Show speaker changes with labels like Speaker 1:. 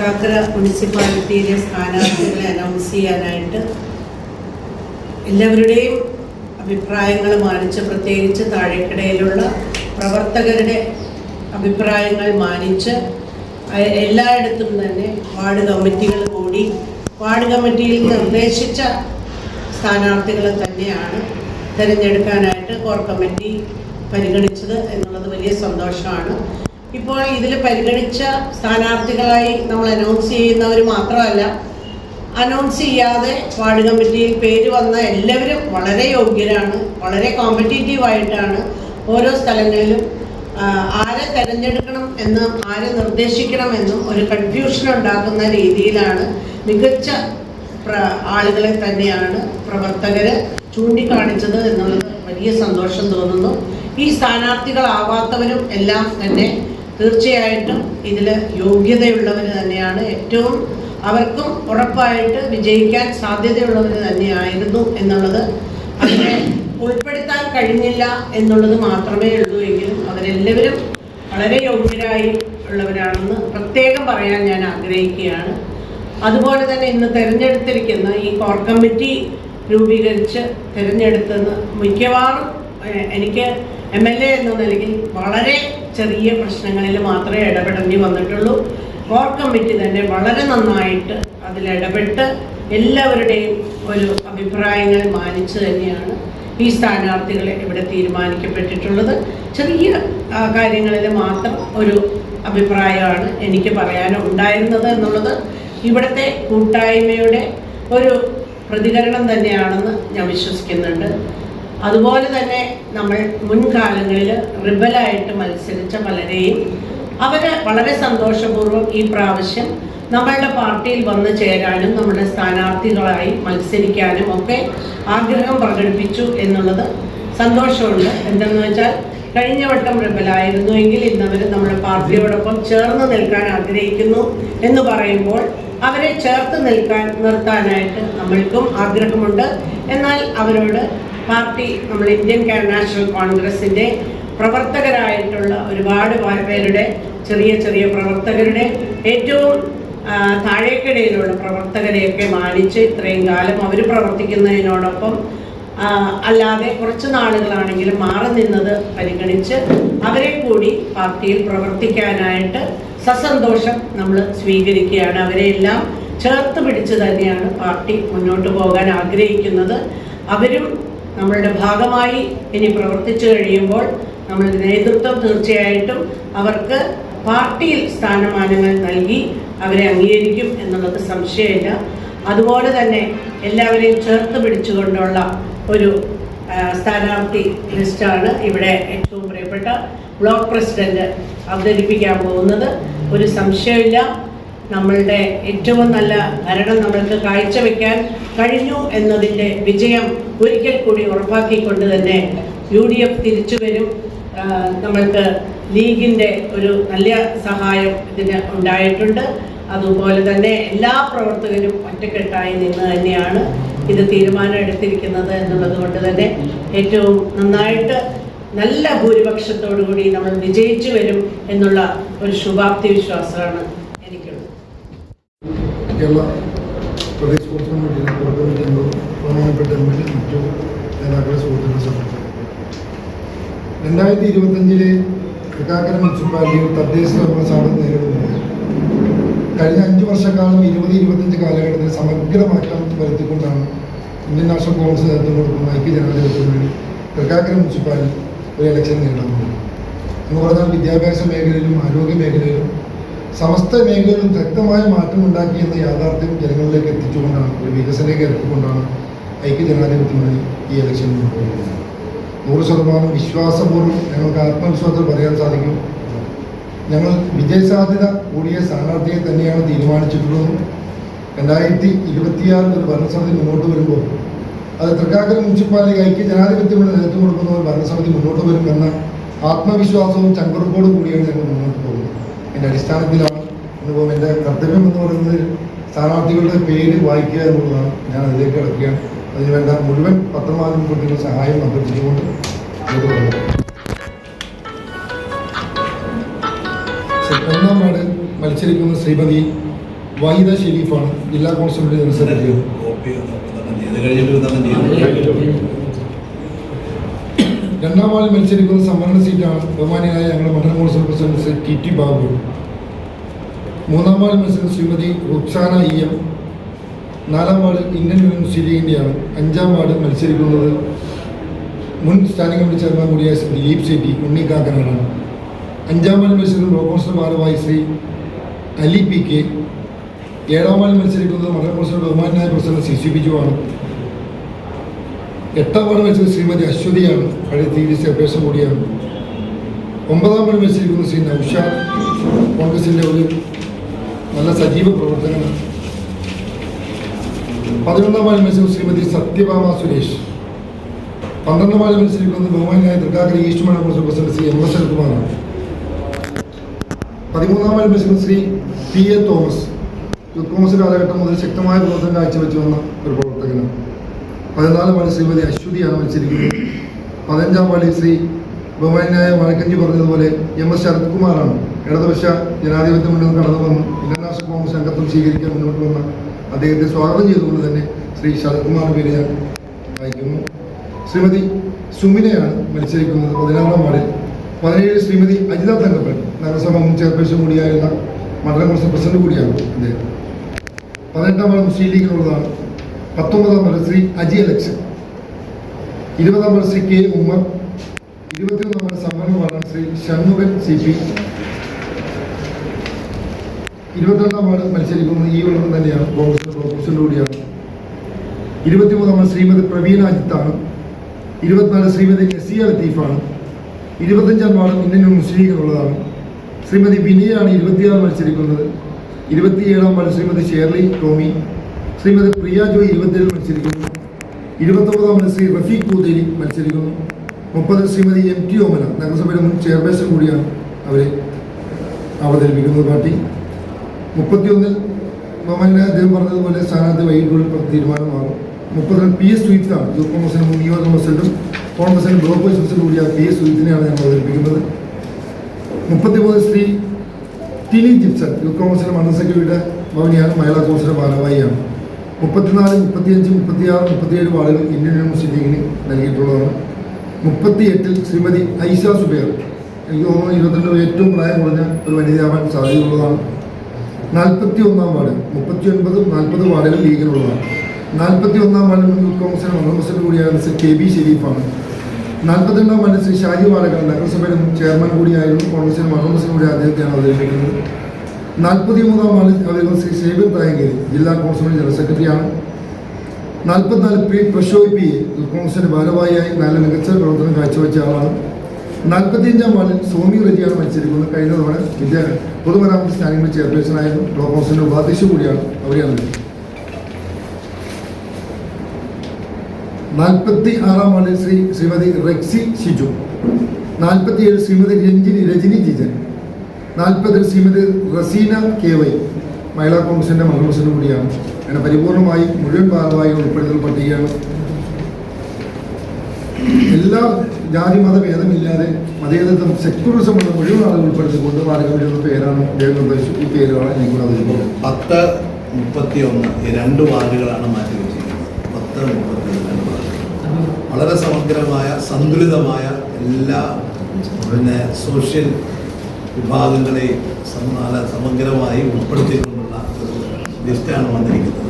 Speaker 1: തൃക്കാക്കര മുനിസിപ്പാലിറ്റിയിലെ സ്ഥാനാർത്ഥികളെ അനൗൺസ് ചെയ്യാനായിട്ട് എല്ലാവരുടെയും അഭിപ്രായങ്ങൾ മാനിച്ച് പ്രത്യേകിച്ച് താഴേക്കിടയിലുള്ള പ്രവർത്തകരുടെ അഭിപ്രായങ്ങൾ മാനിച്ച് എല്ലായിടത്തും തന്നെ വാർഡ് കമ്മിറ്റികൾ കൂടി വാർഡ് കമ്മിറ്റിയിൽ നിർദ്ദേശിച്ച സ്ഥാനാർത്ഥികളെ തന്നെയാണ് തിരഞ്ഞെടുക്കാനായിട്ട് കോർ കമ്മിറ്റി പരിഗണിച്ചത് എന്നുള്ളത് വലിയ സന്തോഷമാണ്. ഇപ്പോൾ ഇതിൽ പരിഗണിച്ച സ്ഥാനാർത്ഥികളായി നമ്മൾ അനൗൺസ് ചെയ്യുന്നവർ മാത്രമല്ല അനൗൺസ് ചെയ്യാതെ വാർഡ് കമ്മിറ്റിയിൽ പേര് വന്ന എല്ലാവരും വളരെ യോഗ്യരാണ് വളരെ കോമ്പറ്റീറ്റീവ് ആയിട്ടാണ് ഓരോ സ്ഥലങ്ങളിലും ആരെ തിരഞ്ഞെടുക്കണം എന്നും ആരെ നിർദ്ദേശിക്കണം എന്നും ഒരു കൺഫ്യൂഷൻ ഉണ്ടാക്കുന്ന രീതിയിലാണ് മികച്ച ആളുകളെ തന്നെയാണ് പ്രവർത്തകർ ചൂണ്ടിക്കാണിച്ചത് എന്നുള്ളത് വലിയ സന്തോഷം തോന്നുന്നു. ഈ സ്ഥാനാർത്ഥികളാവാത്തവരും എല്ലാം തന്നെ തീർച്ചയായിട്ടും ഇതിൽ യോഗ്യതയുള്ളവർ തന്നെയാണ്. ഏറ്റവും അവർക്കും ഉറപ്പായിട്ട് വിജയിക്കാൻ സാധ്യതയുള്ളവർ തന്നെയായിരുന്നു എന്നുള്ളത് അതിനെ ഉൾപ്പെടുത്താൻ കഴിഞ്ഞില്ല എന്നുള്ളത് മാത്രമേ ഉള്ളൂ എങ്കിലും അവരെല്ലാവരും വളരെ യോഗ്യരായി ഉള്ളവരാണെന്ന് പ്രത്യേകം പറയാൻ ഞാൻ ആഗ്രഹിക്കുകയാണ്. അതുപോലെ തന്നെ ഇന്ന് തിരഞ്ഞെടുത്തിരിക്കുന്ന ഈ കോർ കമ്മിറ്റി രൂപീകരിച്ച് തിരഞ്ഞെടുത്തെന്ന് മിക്കവാറും എനിക്ക് എം എൽ എ എന്ന നിലയിൽ വളരെ ചെറിയ പ്രശ്നങ്ങളിൽ മാത്രമേ ഇടപെടേണ്ടി വന്നിട്ടുള്ളൂ. കോർ കമ്മിറ്റി തന്നെ വളരെ നന്നായിട്ട് അതിൽ ഇടപെട്ട് എല്ലാവരുടെയും ഒരു അഭിപ്രായങ്ങൾ മാനിച്ച് തന്നെയാണ് ഈ സ്ഥാനാർത്ഥികളെ ഇവിടെ തീരുമാനിക്കപ്പെട്ടിട്ടുള്ളത്. ചെറിയ കാര്യങ്ങളിൽ മാത്രം ഒരു അഭിപ്രായമാണ് എനിക്ക് പറയാനുണ്ടായിരുന്നത് എന്നുള്ളത്. ഇവിടുത്തെ കൂട്ടായ്മയുടെ ഒരു പ്രതികരണം തന്നെയാണെന്ന് ഞാൻ വിശ്വസിക്കുന്നുണ്ട്. അതുപോലെ തന്നെ നമ്മൾ മുൻകാലങ്ങളിൽ റിബലായിട്ട് മത്സരിച്ച പലരെയും അവർ വളരെ സന്തോഷപൂർവം ഈ പ്രാവശ്യം നമ്മളുടെ പാർട്ടിയിൽ വന്ന് ചേരാനും നമ്മുടെ സ്ഥാനാർത്ഥികളായി മത്സരിക്കാനും ഒക്കെ ആഗ്രഹം പ്രകടിപ്പിച്ചു എന്നുള്ളത് സന്തോഷമുണ്ട്. എന്തെന്ന് വെച്ചാൽ കഴിഞ്ഞ വട്ടം റിബലായിരുന്നുവെങ്കിൽ ഇന്നവർ നമ്മുടെ പാർട്ടിയോടൊപ്പം ചേർന്ന് നിൽക്കാൻ ആഗ്രഹിക്കുന്നു എന്ന് പറയുമ്പോൾ അവരെ ചേർത്ത് നിൽക്കാൻ നിർത്താനായിട്ട് നമ്മൾക്കും ആഗ്രഹമുണ്ട്. എന്നാൽ അവരോട് പാർട്ടി നമ്മൾ ഇന്ത്യൻ നാഷണൽ കോൺഗ്രസിന്റെ പ്രവർത്തകരായിട്ടുള്ള ഒരുപാട് പേരുടെ ചെറിയ ചെറിയ പ്രവർത്തകരുടെ ഏറ്റവും താഴേക്കിടയിലുള്ള പ്രവർത്തകരെയൊക്കെ മാനിച്ച് ഇത്രയും കാലം അവർ പ്രവർത്തിക്കുന്നതിനോടൊപ്പം അല്ലാതെ കുറച്ച് നാളുകളാണെങ്കിലും മാറി നിന്നത് പരിഗണിച്ച് അവരെ കൂടി പാർട്ടിയിൽ പ്രവർത്തിക്കാനായിട്ട് സസന്തോഷം നമ്മൾ സ്വീകരിക്കുകയാണ്. അവരെ എല്ലാം ചേർത്ത് പിടിച്ച് തന്നെയാണ് പാർട്ടി മുന്നോട്ട് പോകാൻ ആഗ്രഹിക്കുന്നത്. അവരും നമ്മളുടെ ഭാഗമായി ഇനി പ്രവർത്തിച്ചു കഴിയുമ്പോൾ നമ്മളുടെ നേതൃത്വം തീർച്ചയായിട്ടും അവർക്ക് പാർട്ടിയിൽ സ്ഥാനമാനങ്ങൾ നൽകി അവരെ അംഗീകരിക്കും എന്നുള്ളത് സംശയമില്ല. അതുപോലെ തന്നെ എല്ലാവരെയും ചേർത്ത് പിടിച്ചുകൊണ്ടുള്ള ഒരു സ്ഥാനാർത്ഥി ലിസ്റ്റാണ് ഇവിടെ ഏറ്റവും പ്രിയപ്പെട്ട ബ്ലോക്ക് പ്രസിഡന്റ് അവതരിപ്പിക്കാൻ പോകുന്നത്. ഒരു സംശയമില്ല നമ്മളുടെ ഏറ്റവും നല്ല ഭരണം നമ്മൾക്ക് കാഴ്ചവെക്കാൻ കഴിഞ്ഞു എന്നതിന്റെ വിജയം ഒരിക്കൽ കൂടി ഉറപ്പാക്കിക്കൊണ്ട് തന്നെ യു ഡി എഫ് തിരിച്ചു വരും. നമ്മൾക്ക് ലീഗിന്റെ ഒരു നല്ല സഹായം ഇതിന് ഉണ്ടായിട്ടുണ്ട്. അതുപോലെ തന്നെ എല്ലാ പ്രവർത്തകരും ഒറ്റക്കെട്ടായി നിന്ന് തന്നെയാണ് ഇത് തീരുമാനം എടുത്തിരിക്കുന്നത് എന്നുള്ളത് കൊണ്ട് തന്നെ ഏറ്റവും നന്നായിട്ട് നല്ല ഭൂരിപക്ഷത്തോടു കൂടി നമ്മൾ വിജയിച്ചു വരും എന്നുള്ള ഒരു ശുഭാപ്തി വിശ്വാസമാണ്
Speaker 2: കേരള പ്രദേശ് സ്പോർട്സ് കമ്മിറ്റിയിലെ കോർ കമ്മിറ്റി അംഗവും എം. എൽ. എ. മറ്റു നേതാക്കളെ സുഹൃത്തുക്കളെ സംബന്ധിച്ചു രണ്ടായിരത്തി ഇരുപത്തഞ്ചിലെ തൃക്കാക്കര മുനിസിപ്പാലിറ്റിയിൽ തദ്ദേശ ഭരണ സ്ഥാപനം നേരിടുന്നത് കഴിഞ്ഞ അഞ്ച് വർഷക്കാലം ഇരുപത് ഇരുപത്തഞ്ച് കാലഘട്ടത്തിൽ സമഗ്ര മാറ്റം വരുത്തിക്കൊണ്ടാണ് ഇന്ത്യൻ നാഷണൽ കോൺഗ്രസ് നേതൃത്വം കൊടുക്കുന്ന ഐക്യ ജനാധിപത്യത്തിന് വേണ്ടി തൃക്കാക്കര മുനിസിപ്പാലിറ്റി ഒരു ഇലക്ഷൻ നേരിടുന്നത്. എന്ന് പറഞ്ഞാൽ വിദ്യാഭ്യാസ മേഖലയിലും ആരോഗ്യ മേഖലയിലും സമസ്ത മേഖലയിലും വ്യക്തമായ മാറ്റം ഉണ്ടാക്കി എന്ന യാഥാർത്ഥ്യം ജനങ്ങളിലേക്ക് എത്തിച്ചുകൊണ്ടാണ് ഒരു വികസനയിലേക്ക് ഇറക്കിക്കൊണ്ടാണ് ഐക്യ ജനാധിപത്യം ഈ ഇലക്ഷൻ നൂറ് ശതമാനം വിശ്വാസപൂർവം ഞങ്ങൾക്ക് ആത്മവിശ്വാസം പറയാൻ സാധിക്കും. ഞങ്ങൾ വിജയസാധ്യത കൂടിയ സ്ഥാനാർത്ഥിയെ തന്നെയാണ് തീരുമാനിച്ചിട്ടുള്ളതും. രണ്ടായിരത്തി ഇരുപത്തിയാറിൽ ഒരു ഭരണസമിതി മുന്നോട്ട് വരുമ്പോൾ അത് തൃക്കാക്കര മുനിസിപ്പാലിറ്റി ഐക്യ ജനാധിപത്യമുള്ള നേതൃത്വം കൊടുക്കുന്ന ഒരു ഭരണസമിതി മുന്നോട്ട് വരും എന്ന ആത്മവിശ്വാസവും ചങ്കുറപ്പോടും കൂടിയാണ് ഞങ്ങൾ മുന്നോട്ട് പോകുന്നത്. എന്റെ അടിസ്ഥാനത്തിലാണ് ഇന്നിപ്പോൾ എന്റെ കർത്തവ്യം എന്ന് പറയുന്നത് സ്ഥാനാർത്ഥികളുടെ പേര് വായിക്കുക എന്നുള്ളതാണ്. ഞാൻ അതിലേക്ക് കിടക്കുകയാണ്. അതിനുവേണ്ട മുഴുവൻ പത്രമാധ്യമ കുട്ടികൾ സഹായം അഭ്യർത്ഥിച്ചുകൊണ്ട് ഒന്നാം വാർഡ് മത്സരിക്കുന്ന ശ്രീമതി വാഹിദ ഷെരീഫാണ് ജില്ലാ കോൺസ്റ്റബിൾ ജനറൽ സെക്രട്ടറി രണ്ടാം വാർഡിൽ മത്സരിക്കുന്ന സംവരണ സീറ്റാണ് ബഹുമാനിയായ ഞങ്ങളുടെ മണ്ഡലം Congress president T T Babu. മൂന്നാം വാർഡിൽ മത്സരിക്കുന്ന ശ്രീമതി റുക്സാന ഇ എം. നാലാം വാർഡിൽ ഇന്ത്യൻ യൂണിയൻ ലീഗിന്റെയാണ് അഞ്ചാം വാർഡിൽ മത്സരിക്കുന്നത് മുൻ സ്റ്റാൻഡിംഗ് കമ്മിറ്റി ചെയർമാൻ കൂടിയായ ശ്രീ ദിലീപ് ശെട്ടി ഉണ്ണിക്കാക്കനാണ് അഞ്ചാം വാർഡിൽ മത്സരിക്കുന്ന ബ്ലോക്ക് ഭാരവാഹി ശ്രീ അലി പി കെ. ഏഴാം വാർഡിൽ മത്സരിക്കുന്നത് മണ്ഡലം കോൺസിൽ ബഹുമാനായ പ്രസിഡന്റ് സി സി ബിജു ആണ്. എട്ടാം വാർഡ് മത്സരിക്കുന്ന ശ്രീമതി അശ്വതിയാണ് പഴയ ടി വി സി അപേക്ഷ കൂടിയാണ്. ഒമ്പതാം വാർഡ് മത്സരിക്കുന്ന ശ്രീ നൌഷാദ് കോൺഗ്രസിന്റെ ഒരു നല്ല സജീവ പ്രവർത്തനമാണ് പതിനൊന്നാം വാർഡ് മത്സരിക്കുന്ന ശ്രീമതി സത്യഭാമ സുരേഷ്. പന്ത്രണ്ടാം വാർഡ് മത്സരിക്കുന്നത് ബഹുമാനായ ഈസ്റ്റ് മണ്ഡലം Congress president Shri M S അൽകുമാറാണ് പതിമൂന്നാം വാർഡ് മത്സരിക്കുന്ന Shri P A Thomas. Youth Congress കാലഘട്ടം മുതൽ ശക്തമായ പ്രവർത്തനം കാഴ്ചവെച്ചു വന്ന ഒരു പ്രവർത്തകനാണ്. പതിനാലാം പാളി ശ്രീമതി അശ്വതിയാണ് മത്സരിക്കുന്നത് പതിനഞ്ചാം പാളി ശ്രീ ബഹുമാനായ വഴക്കഞ്ചി പറഞ്ഞതുപോലെ എം എസ് ശരത് കുമാറാണ് ഇടതുപക്ഷ ജനാധിപത്യ മുന്നിൽ കടന്നു വന്നു ഇന്റർനാഷണൽ കോൺഗ്രസ് അംഗത്വം സ്വീകരിക്കാൻ മുന്നോട്ട് വന്ന അദ്ദേഹത്തെ സ്വാഗതം ചെയ്തുകൊണ്ട് തന്നെ ശ്രീ ശരത് കുമാർ പേര് ഞാൻ വായിക്കുന്നു. ശ്രീമതി സുമിനയാണ് മത്സരിക്കുന്നത് പതിനാറാം വാർഡിൽ. പതിനേഴ് ശ്രീമതി അജിത തങ്കപ്പൻ നഗരസഭ മുൻ ചെയർപേഴ്സൺ കൂടിയായിരുന്ന മണ്ഡലം കോൺഗ്രസ് പ്രസിഡന്റ് കൂടിയാണ് അദ്ദേഹം. പതിനെട്ടാം വാർഡ് മുസ്ലിം ലീഗിനുള്ളതാണ് പത്തൊമ്പതാം നമ്പർ ശ്രീ അജി അലക്ഷൻ ഇരുപതാം നമ്പർ ശ്രീ കെ ഉമ്മർ ഇരുപത്തിയൊന്നാം നമ്പർ സംവരണ വാർഡാണ് ശ്രീ ഷൺമുഖൻ സി പി. ഇരുപത്തിരണ്ടാം വാർഡ് മത്സരിക്കുന്നത് ഈ വെള്ളം തന്നെയാണ്. കൂടിയാണ്. ഇരുപത്തിമൂന്നാം വാർഡ് ശ്രീമതി പ്രവീണ അജിത്താണ്. ഇരുപത്തിനാല് ശ്രീമതി നസിയ ലത്തീഫാണ് ഇരുപത്തഞ്ചാം വാർഡ് ഇന്ത്യൻ മുസ്ലിം ലീഗിനുള്ളതാണ് ശ്രീമതി വിനിയാണ് ഇരുപത്തിയാറ് മത്സരിക്കുന്നത്. ഇരുപത്തിയേഴാം ward Shrimati Shirley Tommy. Shrimati Priya Joy ഇരുപത്തിയേഴ് മത്സരിക്കുന്നു. ഇരുപത്തൊമ്പതാം ശ്രീ റഫീഖ് പൂതേരി മത്സരിക്കുന്നു. മുപ്പത് ശ്രീമതി എം ടി ഓമന നഗരസഭയുടെ മുൻ ചെയർപേഴ്സൺ കൂടിയാണ് അവരെ അവതരിപ്പിക്കുന്നത് പാർട്ടി. മുപ്പത്തിയൊന്നിൽ ബഹുമാനെ അദ്ദേഹം പറഞ്ഞതുപോലെ സ്ഥാനാർത്ഥി വൈകിട്ടുള്ളിൽ തീരുമാനമാകും. മുപ്പതിൽ പി എസ് സുയിത്താണ് യൂത്ത് കോൺഗ്രസിന് മുൻ നിയോജക പ്രസിഡന്റും കോൺഗ്രസിന് ബ്ലോക്ക് വൈസ് പ്രസിഡന്റ് കൂടിയായ പി എസ് സുയിത്തിനെയാണ് ഞാൻ അവതരിപ്പിക്കുന്നത്. മുപ്പത്തിമൂന്ന് ശ്രീ ടിനി ജിപ്സൺ യൂത്ത് കോൺഗ്രസിന്റെ മണ്ഡല സെക്രട്ടറിയുടെ ഭവനിയാണ് മഹിളാ കോൺഗ്രസിന്റെ ഭാരവാഹിയാണ്. മുപ്പത്തിനാല് മുപ്പത്തിയഞ്ച് മുപ്പത്തിയാറ് മുപ്പത്തിയേഴ് വാർഡുകൾ ഇന്ത്യൻ മുസ്ലിം ലീഗിന് നൽകിയിട്ടുള്ളതാണ്. മുപ്പത്തിയെട്ടിൽ ശ്രീമതി ഐഷ സുബേർ. എനിക്ക് തോന്നുന്നു ഇരുപത്തിരണ്ട് ഏറ്റവും പ്രായം കുറഞ്ഞ ഒരു വനിതയാവാൻ സാധ്യതയുള്ളതാണ്. നാൽപ്പത്തി ഒന്നാം വാർഡ് മുപ്പത്തി ഒൻപത് നാൽപ്പത് വാർഡുകൾ ലീഗിനുള്ളതാണ് നാൽപ്പത്തി ഒന്നാം വാർഡിൽ മുൻ യൂത്ത് കോൺഗ്രസിന് മണ്ഡലം പ്രസിഡന്റ് കൂടിയായ ശ്രീ കെ ബി ഷെരീഫാണ് നാൽപ്പത്തിരണ്ടാം വാർഡിൽ ശ്രീ ഷാജി വാലക്കൽ നഗരസഭയുടെ മുൻ ചെയർമാൻ കൂടിയായിരുന്നു കോൺഗ്രസിന് മണ്ഡലം പ്രസിഡന്റ് കൂടി അദ്ദേഹത്തെയാണ് അവതരിപ്പിക്കുന്നത്. നാൽപ്പത്തി മൂന്നാം വാർഡിൽ അവതരിക്കുന്ന ശ്രീ ഷേബിർ തായങ്കേരി ജില്ലാ കോൺഗ്രസ് ജനറൽ സെക്രട്ടറിയാണ്. നാൽപ്പത്തിനാല് പി പ്രഷോയ് പി കോൺഗ്രസിന്റെ ഭാരവാഹിയായി നല്ല മികച്ച പ്രവർത്തനം കാഴ്ചവെച്ച ആളാണ്. നാൽപ്പത്തിയഞ്ചാം വാർഡിൽ സോമി റെജിയാണ് മത്സരിക്കുന്നത്. കഴിഞ്ഞ തവണ വിദ്യാ പൊതുമരാമത്ത് സ്ഥാനങ്ങളിൽ ചെയർപേഴ്സൺ ആയിരുന്നു ബ്ലോക്ക് കോൺഗ്രസിന്റെ ഉപാധ്യക്ഷ കൂടിയാണ്. അവരെയാണ് നാൽപ്പത്തി ആറാം വാർഡിൽ ശ്രീ ശ്രീമതി റെക്സി ഷിജു. നാൽപ്പത്തിയേഴ് ശ്രീമതി രഞ്ജിനി രജനി ജിജൻ. നാൽപ്പതിൽ ശ്രീമതി റസീന കെ വൈ. മഹിളാ കോൺഗ്രസിന്റെ മണ്ഡലം കൂടിയാണ്. അങ്ങനെ പരിപൂർണമായി മുഴുവൻ ഭാഗമായി ഉൾപ്പെടുത്തുന്ന പട്ടികയാണ്. എല്ലാ ജാതി മത ഭേദമില്ലാതെ മതേതത്വം സെക്യുലറിസം ഉള്ള മുഴുവൻ ആളുകൾ ഉൾപ്പെടുത്തിക്കൊണ്ട് പാലക്കമിടുന്ന പേരാണ് അദ്ദേഹം നിർദ്ദേശിച്ചു ഈ പേരുകളാണ് എനിക്കൂടെ അവതരിപ്പിക്കുന്നത്
Speaker 3: പത്ത് മുപ്പത്തി ഒന്ന് രണ്ട് വാർഡുകളാണ് മാറ്റി വെച്ചിരിക്കുന്നത്. പത്ത് മുപ്പത്തി രണ്ട് വാർഡുകൾ. വളരെ സമഗ്രമായ സന്തുലിതമായ എല്ലാ പിന്നെ സോഷ്യൽ വിഭാഗങ്ങളെയും സം- നല്ല സമഗ്രമായി ഉൾപ്പെടുത്തിക്കൊണ്ടുള്ള ഒരു ലിസ്റ്റാണ് വന്നിരിക്കുന്നത്